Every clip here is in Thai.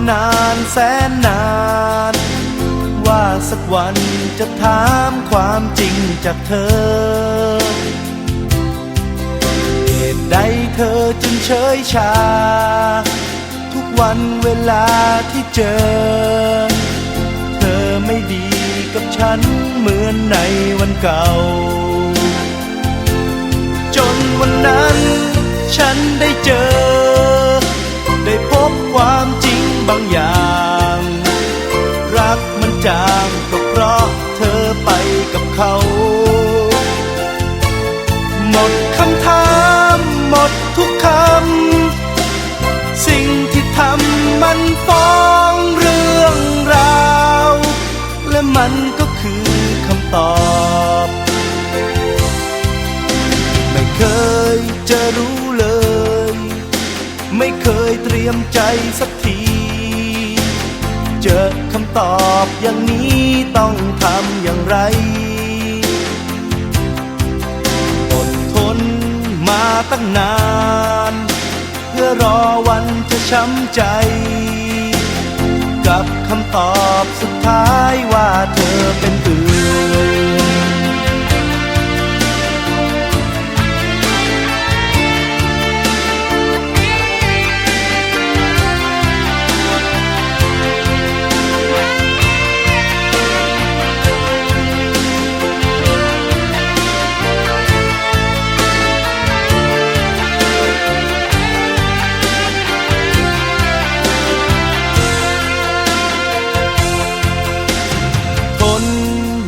านานแสนนาน ว่าสักวันจะถามความจริงจากเธอ เหตุใดเธอจึงเฉยชา ทุกวันเวลาที่เจอ เธอไม่ดีกับฉันเหมือนในวันเก่า จนวันนั้นฉันได้เจอ เธอไปกับเขา หมดคำถามหมดทุกคำ สิ่งที่ทำมันฟ้องเรื่องราว และมันก็คือคำตอบ ไม่เคยจะรู้เลย ไม่เคยเตรียมใจสักที เจอคำตอบอย่างนี้ต้องทำอย่างไร อดทนมาตั้งนาน เพื่อรอวันจะช้ำใจ กับคำตอบสุดท้าย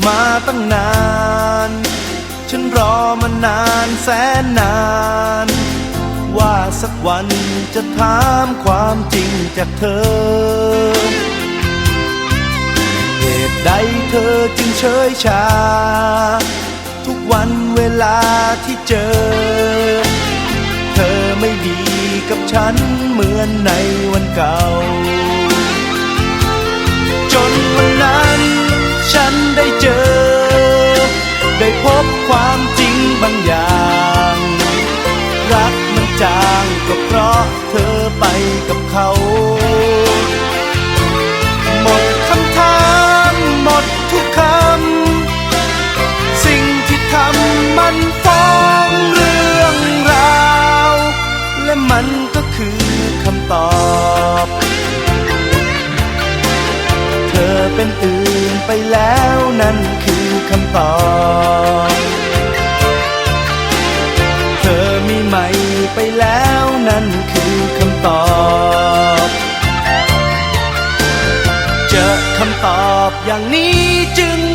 มาตั้งนาน ฉันรอมานานแสนนาน ว่าสักวันจะถามความจริงจากเธอ เหตุใดเธอจึงเฉยชา ทุกวันเวลาที่เจอ เธอไม่ดีกับฉันเหมือนในวันเก่า จนวันนั้นฉันได้เจอ เธอไปกับเขา หมดคำถามหมดทุกคำ สิ่งที่ทำมันฟ้องเรื่องราว และมันก็คือคำตอบ เธอเป็นอื่นไปแล้วนั่นคือคำตอบ 让你挣